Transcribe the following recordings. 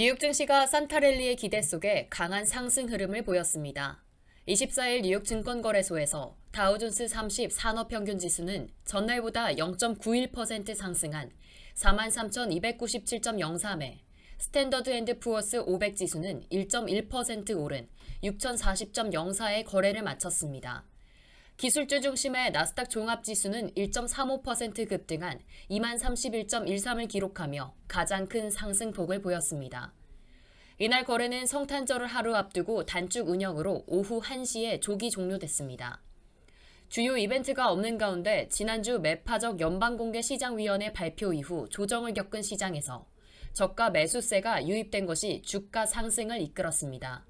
뉴욕 증시가 산타랠리의 기대 속에 강한 상승 흐름을 보였습니다. 24일 뉴욕 증권거래소에서 다우존스 30 산업평균 지수는 전날보다 0.91% 상승한 43,297.03에 스탠더드 앤드 푸어스 500 지수는 1.1% 오른 6,040.04의 거래를 마쳤습니다. 기술주 중심의 나스닥 종합지수는 1.35% 급등한 231.13을 기록하며 가장 큰 상승폭을 보였습니다. 이날 거래는 성탄절을 하루 앞두고 단축 운영으로 오후 1시에 조기 종료됐습니다. 주요 이벤트가 없는 가운데 지난주 매파적 연방공개시장위원회 발표 이후 조정을 겪은 시장에서 저가 매수세가 유입된 것이 주가 상승을 이끌었습니다.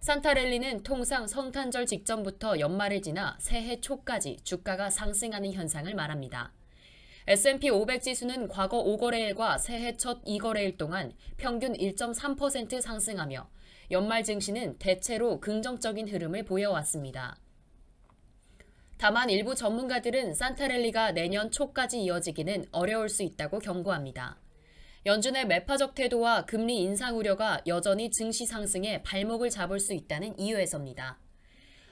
산타랠리는 통상 성탄절 직전부터 연말을 지나 새해 초까지 주가가 상승하는 현상을 말합니다. S&P 500 지수는 과거 5거래일과 새해 첫 2거래일 동안 평균 1.3% 상승하며 연말 증시는 대체로 긍정적인 흐름을 보여왔습니다. 다만 일부 전문가들은 산타랠리가 내년 초까지 이어지기는 어려울 수 있다고 경고합니다. 연준의 매파적 태도와 금리 인상 우려가 여전히 증시 상승에 발목을 잡을 수 있다는 이유에서입니다.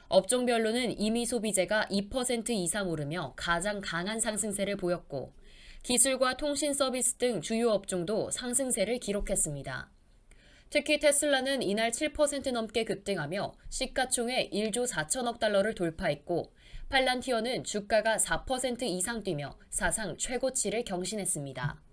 업종별로는 이미 소비재가 2% 이상 오르며 가장 강한 상승세를 보였고 기술과 통신 서비스 등 주요 업종도 상승세를 기록했습니다. 특히 테슬라는 이날 7% 넘게 급등하며 시가총액 1조 4천억 달러를 돌파했고 팔란티어는 주가가 4% 이상 뛰며 사상 최고치를 경신했습니다.